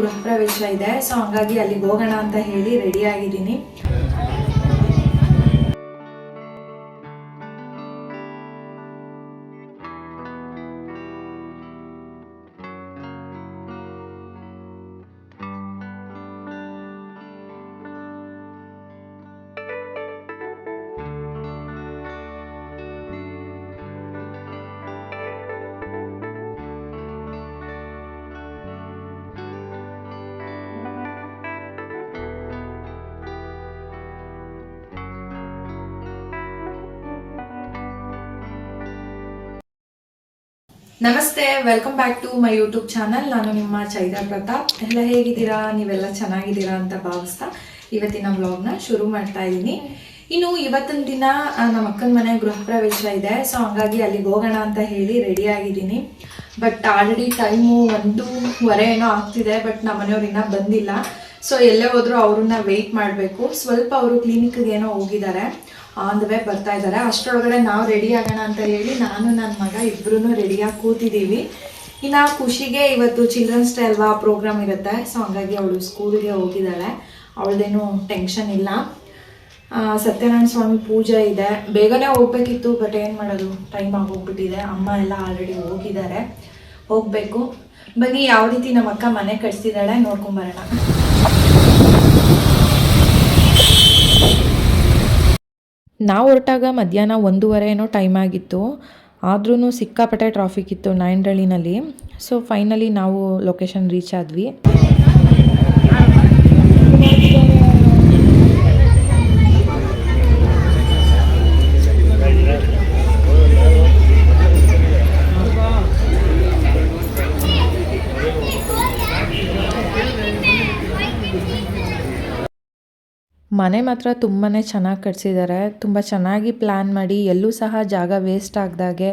ಗೃಹ ಪ್ರವೇಶ ಇದೆ. ಸೊ ಹಂಗಾಗಿ ಅಲ್ಲಿಗೆ ಹೋಗೋಣ ಅಂತ ಹೇಳಿ ರೆಡಿ ಆಗಿದ್ದೀನಿ. ನಮಸ್ತೆ welcome back to my YouTube channel ನಾನು ನಿಮ್ಮ ಚೈತ್ರ ಪ್ರತಾಪ್. ಎಲ್ಲ ಹೇಗಿದ್ದೀರಾ? ನೀವೆಲ್ಲ ಚೆನ್ನಾಗಿದ್ದೀರಾ ಅಂತ ಭಾವಿಸ್ತಾ ಇವತ್ತಿನ ವ್ಲಾಗ್ನ ಶುರು ಮಾಡ್ತಾ ಇದ್ದೀನಿ. ಇನ್ನು ಇವತ್ತಿನ ದಿನ ನಮ್ಮ ಅಕ್ಕನ ಮನೆ ಗೃಹ ಪ್ರವೇಶ ಇದೆ. ಸೊ ಹಂಗಾಗಿ ಅಲ್ಲಿಗೆ ಹೋಗೋಣ ಅಂತ ಹೇಳಿ ರೆಡಿ ಆಗಿದ್ದೀನಿ. ಬಟ್ ಆಲ್ರೆಡಿ ಟೈಮು ಒಂದೂವರೆ ಏನೋ ಆಗ್ತಿದೆ ಬಟ್ ನಮ್ಮ ಮನೆಯವ್ರು ಇನ್ನೂ ಬಂದಿಲ್ಲ. ಸೊ ಎಲ್ಲೇ ಹೋದರೂ ಅವ್ರನ್ನ ವೆಯ್ಟ್ ಮಾಡಬೇಕು. ಸ್ವಲ್ಪ ಅವರು ಕ್ಲಿನಿಕ್ಗೆ ಏನೋ ಹೋಗಿದ್ದಾರೆ. ಆನ್ ದ ವೇ ಬರ್ತಾ ಇದ್ದಾರೆ. ಅಷ್ಟರೊಳಗಡೆ ನಾವು ರೆಡಿ ಆಗೋಣ ಅಂತ ಹೇಳಿ ನಾನು ನನ್ನ ಮಗ ಇಬ್ರು ರೆಡಿಯಾಗಿ ಕೂತಿದ್ದೀವಿ ಇನ್ನು ಖುಷಿಗೆ ಇವತ್ತು ಚಿಲ್ಡ್ರನ್ಸ್ ಡೇ ಅಲ್ವಾ ಪ್ರೋಗ್ರಾಮ್ ಇರುತ್ತೆ. ಸೊ ಹಂಗಾಗಿ ಅವಳು ಸ್ಕೂಲ್ಗೆ ಹೋಗಿದ್ದಾಳೆ. ಅವಳದೇನು ಟೆನ್ಷನ್ ಇಲ್ಲ. ಸತ್ಯನಾರಾಯಣ ಸ್ವಾಮಿ ಪೂಜೆ ಇದೆ. ಬೇಗನೆ ಹೋಗ್ಬೇಕಿತ್ತು ಬಟ್ ಏನು ಮಾಡೋದು? ಟೈಮ್ ಆಗೋಗ್ಬಿಟ್ಟಿದೆ. ಅಮ್ಮ ಎಲ್ಲ ಆಲ್ರೆಡಿ ಹೋಗಿದ್ದಾರೆ. ಹೋಗಬೇಕು. ಬನ್ನಿ, ಯಾವ ರೀತಿ ನಮ್ಮ ಅಕ್ಕ ಮನೆ ಕಟ್ಸಿದ್ದಾಳೆ ನೋಡ್ಕೊಂಬರೋಣ ನಾವು ಹೊರಟಾಗ ಮಧ್ಯಾಹ್ನ ಒಂದೂವರೆ ಏನೋ ಟೈಮ್ ಆಗಿತ್ತು. ಆದ್ರೂ ಸಿಕ್ಕಾಪಟ್ಟೆ ಟ್ರಾಫಿಕ್ ಇತ್ತು ನಾಯಂಡಳ್ಳಿನಲ್ಲಿ ಸೊ ಫೈನಲಿ ನಾವು ಲೊಕೇಶನ್ ರೀಚ್ ಆದ್ವಿ. ಮನೆ ಮಾತ್ರ ತುಂಬಾ ಚೆನ್ನಾಗಿ ಕಟ್ಸಿದ್ದಾರೆ ತುಂಬ ಚೆನ್ನಾಗಿ ಪ್ಲ್ಯಾನ್ ಮಾಡಿ ಎಲ್ಲೂ ಸಹ ಜಾಗ ವೇಸ್ಟ್ ಆಗ್ದಾಗೆ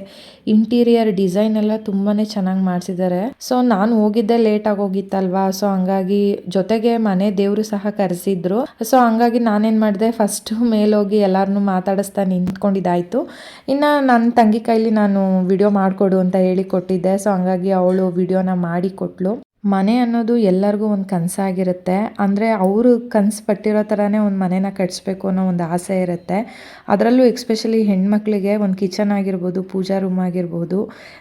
ಇಂಟೀರಿಯರ್ ಡಿಸೈನ್ ಎಲ್ಲ ತುಂಬಾ ಚೆನ್ನಾಗಿ ಮಾಡಿಸಿದ್ದಾರೆ ಸೊ ನಾನು ಹೋಗಿದ್ದೆ ಲೇಟ್ ಆಗಿ ಹೋಗಿತ್ತಲ್ವಾ ಸೊ ಹಂಗಾಗಿ ಜೊತೆಗೆ ಮನೆ ದೇವರು ಸಹ ಕರೆಸಿದ್ರು. ಸೊ ಹಂಗಾಗಿ ನಾನೇನು ಮಾಡಿದೆ ಫಸ್ಟ್ ಮೇಲೋಗಿ ಎಲ್ಲರನ್ನೂ ಮಾತಾಡಿಸ್ತಾ ನಿಂತ್ಕೊಂಡಿದ್ದಾಯಿತು. ಇನ್ನು ನನ್ನ ತಂಗಿ ಕೈಲಿ ನಾನು ವಿಡಿಯೋ ಮಾಡಿಕೊಡು ಅಂತ ಹೇಳಿ ಕೊಟ್ಟಿದ್ದೆ. ಸೊ ಹಂಗಾಗಿ ಅವಳು ವಿಡಿಯೋನ ಮಾಡಿ ಕೊಟ್ಲು. ಮನೆ ಅನ್ನೋದು ಎಲ್ಲರಿಗೂ ಒಂದು ಕನಸಾಗಿರುತ್ತೆ. ಅಂದರೆ ಅವರು ಕನಸು ಪಟ್ಟಿರೋ ಥರನೇ ಒಂದು ಮನೇನ ಕಟ್ಟಿಸ್ಬೇಕು ಅನ್ನೋ ಒಂದು ಆಸೆ ಇರುತ್ತೆ. ಅದರಲ್ಲೂ ಎಕ್ಸ್ಪೆಷಲಿ ಹೆಣ್ಮಕ್ಳಿಗೆ ಒಂದು ಕಿಚನ್ ಆಗಿರ್ಬೋದು, ಪೂಜಾ ರೂಮ್ ಆಗಿರ್ಬೋದು.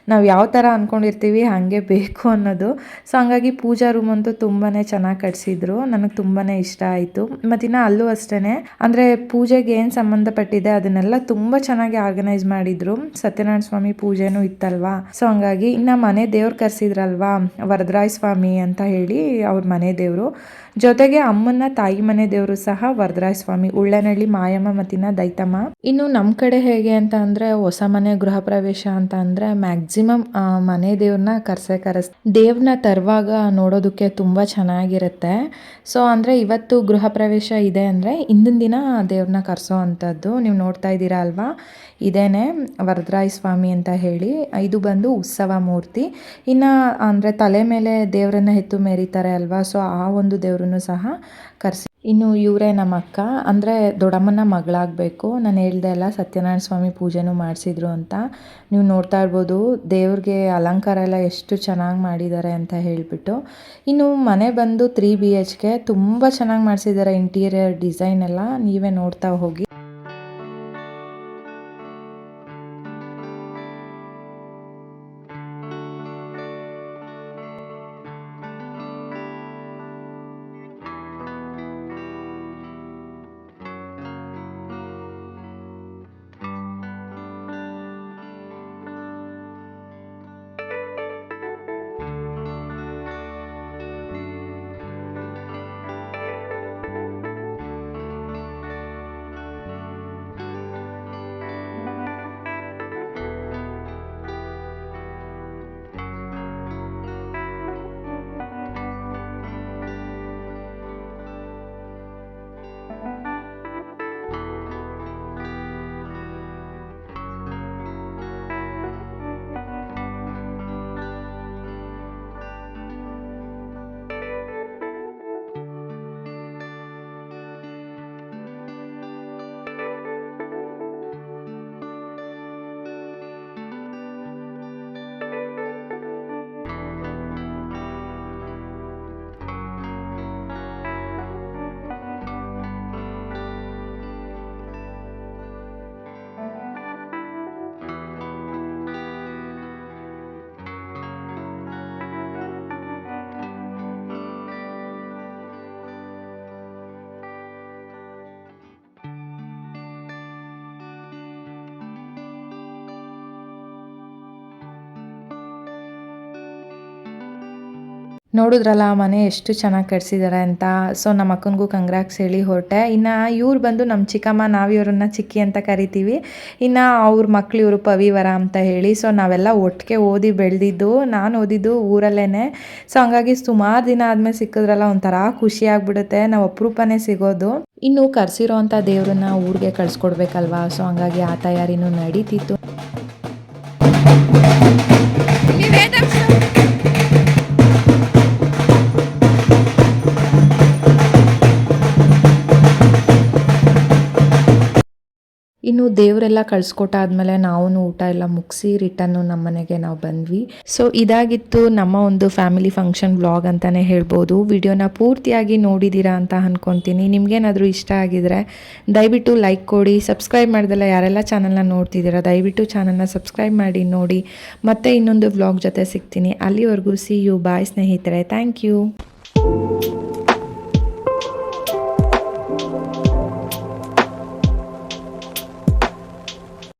ನಾವು ಯಾವ ಥರ ಅಂದ್ಕೊಂಡಿರ್ತೀವಿ ಹಾಗೆ ಬೇಕು ಅನ್ನೋದು. ಸೊ ಹಂಗಾಗಿ ಪೂಜಾ ರೂಮ್ ಅಂತೂ ತುಂಬಾ ಚೆನ್ನಾಗಿ ಕಟ್ಸಿದ್ರು. ನನಗೆ ತುಂಬಾ ಇಷ್ಟ ಆಯಿತು. ಮತ್ತಿನ್ನು ಅಲ್ಲೂ ಅಷ್ಟೇ ಅಂದರೆ ಪೂಜೆಗೆ ಏನು ಸಂಬಂಧಪಟ್ಟಿದೆ ಅದನ್ನೆಲ್ಲ ತುಂಬ ಚೆನ್ನಾಗಿ ಆರ್ಗನೈಸ್ ಮಾಡಿದ್ರು. ಸತ್ಯನಾರಾಯಣ ಸ್ವಾಮಿ ಪೂಜೆನೂ ಇತ್ತಲ್ವಾ? ಸೊ ಹಂಗಾಗಿ ಇನ್ನು ಮನೆ ದೇವ್ರು ಕರೆಸಿದ್ರಲ್ವಾ? ವರದರಾಯ ಸ್ವಾಮಿ ಅಂತ ಹೇಳಿ ಅವ್ರ ಮನೆ ದೇವರು. ಜೊತೆಗೆ ಅಮ್ಮನ ತಾಯಿ ಮನೆ ದೇವರು ಸಹ ವರದರಾಯ ಸ್ವಾಮಿ ಉಳ್ಳನಹಳ್ಳಿ ಮಾಯಮ್ಮ ಮತ್ತಿನ ದೈತಮ್ಮ. ಇನ್ನು ನಮ್ಮ ಕಡೆ ಹೇಗೆ ಅಂತ ಅಂದರೆ ಹೊಸ ಮನೆ ಗೃಹ ಪ್ರವೇಶ ಅಂತ ಅಂದರೆ ಮ್ಯಾಕ್ಸಿಮಮ್ ಮನೆ ದೇವ್ರನ್ನ ಕರ್ಸೆ ಕರೆಸ್ ದೇವ್ರನ್ನ ತರುವಾಗ ನೋಡೋದಕ್ಕೆ ತುಂಬ ಚೆನ್ನಾಗಿರುತ್ತೆ. ಸೊ, ಅಂದರೆ ಇವತ್ತು ಗೃಹ ಪ್ರವೇಶ ಇದೆ ಅಂದರೆ ಹಿಂದಿನ ದಿನ ದೇವ್ರನ್ನ ಕರೆಸೋ ಅಂಥದ್ದು ನೀವು ನೋಡ್ತಾ ಇದ್ದೀರಾ ಅಲ್ವಾ? ಇದೇನೆ ವರದರಾಯ ಸ್ವಾಮಿ ಅಂತ ಹೇಳಿ. ಇದು ಬಂದು ಉತ್ಸವ ಮೂರ್ತಿ. ಇನ್ನು, ಅಂದರೆ ತಲೆ ಮೇಲೆ ದೇವರನ್ನ ಎತ್ತು ಮೆರೀತಾರೆ ಅಲ್ವಾ? ಸೊ ಆ ಒಂದು ದೇವ್ರನ್ನು ಸಹ ಕರೆಸಿ ಇನ್ನು ಇವರೇ ನಮ್ಮ ಅಕ್ಕ. ಅಂದರೆ ದೊಡ್ಡಮ್ಮನ ಮಗಳಾಗಬೇಕು. ನಾನು ಹೇಳ್ದೆ ಅಲ್ಲ, ಸತ್ಯನಾರಾಯಣ ಸ್ವಾಮಿ ಪೂಜೆನೂ ಮಾಡಿಸಿದ್ರು ಅಂತ. ನೀವು ನೋಡ್ತಾ ಇರ್ಬೋದು, ದೇವ್ರಿಗೆ ಅಲಂಕಾರ ಎಲ್ಲ ಎಷ್ಟು ಚೆನ್ನಾಗಿ ಮಾಡಿದ್ದಾರೆ ಅಂತ ಹೇಳಿಬಿಟ್ಟು. ಇನ್ನು ಮನೆ ಬಂದು ತ್ರೀ ಬಿ ಎಚ್ ಕೆ ತುಂಬ ಚೆನ್ನಾಗಿ ಮಾಡಿಸಿದ್ದಾರೆ ಇಂಟೀರಿಯರ್ ಡಿಸೈನ್ ಎಲ್ಲ. ನೀವೇ ನೋಡ್ತಾ ಹೋಗಿ. ನೋಡಿದ್ರಲ್ಲ ಮನೆ ಎಷ್ಟು ಚೆನ್ನಾಗಿ ಕಟ್ಸಿದ್ದಾರೆ ಅಂತ. ಸೊ ನಮ್ಮ ಅಕ್ಕನಿಗೂ ಕಂಗ್ರಾಕ್ಸ್ ಹೇಳಿ ಹೊರಟೆ. ಇನ್ನು ಇವ್ರು ಬಂದು ನಮ್ಮ ಚಿಕ್ಕಮ್ಮ, ನಾವು ಇವ್ರನ್ನ ಚಿಕ್ಕಿ ಅಂತ ಕರಿತೀವಿ. ಇನ್ನು ಅವ್ರ ಮಕ್ಳು ಇವರು ಪವಿವರ ಅಂತ ಹೇಳಿ. ಸೊ ನಾವೆಲ್ಲ ಒಟ್ಟಿಗೆ ಓದಿ ಬೆಳೆದಿದ್ದು, ನಾನು ಓದಿದ್ದು ಊರಲ್ಲೇ ಸೊ ಹಂಗಾಗಿ ಸುಮಾರು ದಿನ ಆದಮೇಲೆ ಸಿಕ್ಕಿದ್ರಲ್ಲ, ಒಂಥರ ಖುಷಿ ಆಗ್ಬಿಡುತ್ತೆ. ನಾವು ಅಪರೂಪನೇ ಸಿಗೋದು. ಇನ್ನು ಕರೆಸಿರೋ ಅಂಥ ದೇವ್ರನ್ನ ಊರಿಗೆ ಕಳಿಸ್ಕೊಡ್ಬೇಕಲ್ವಾ? ಸೊ ಹಂಗಾಗಿ ಆ ತಯಾರಿನೂ ನಡೀತಿತ್ತು. ಇನ್ನು ದೇವರೆಲ್ಲ ಕಳ್ಸ್ಕೊಟ್ಟಾದ್ಮೇಲೆ ನಾವು ಊಟ ಎಲ್ಲ ಮುಗಿಸಿ ರಿಟರ್ನು ನಮ್ಮ ಮನೆಗೆ ನಾವು ಬಂದ್ವಿ. ಸೊ ಇದಾಗಿತ್ತು ನಮ್ಮ ಒಂದು ಫ್ಯಾಮಿಲಿ ಫಂಕ್ಷನ್ ವ್ಲಾಗ್ ಅಂತಲೇ ಹೇಳ್ಬೋದು. ವಿಡಿಯೋನ ಪೂರ್ತಿಯಾಗಿ ನೋಡಿದ್ದೀರಾ ಅಂತ ಅಂದ್ಕೊತೀನಿ ನಿಮ್ಗೇನಾದರೂ ಇಷ್ಟ ಆಗಿದ್ರೆ ದಯವಿಟ್ಟು ಲೈಕ್ ಕೊಡಿ ಸಬ್ಸ್ಕ್ರೈಬ್ ಮಾಡ್ದೆಲ್ಲ ಯಾರೆಲ್ಲ ಚಾನಲ್ನ ನೋಡ್ತಿದ್ದೀರಾ, ದಯವಿಟ್ಟು ಚಾನಲ್ನ ಸಬ್ಸ್ಕ್ರೈಬ್ ಮಾಡಿ, ನೋಡಿ. ಮತ್ತೆ ಇನ್ನೊಂದು ವ್ಲಾಗ್ ಜೊತೆ ಸಿಗ್ತೀನಿ. ಅಲ್ಲಿವರೆಗೂ ಸಿ ಯು ಬಾಯ್ ಸ್ನೇಹಿತರೆ. Thank you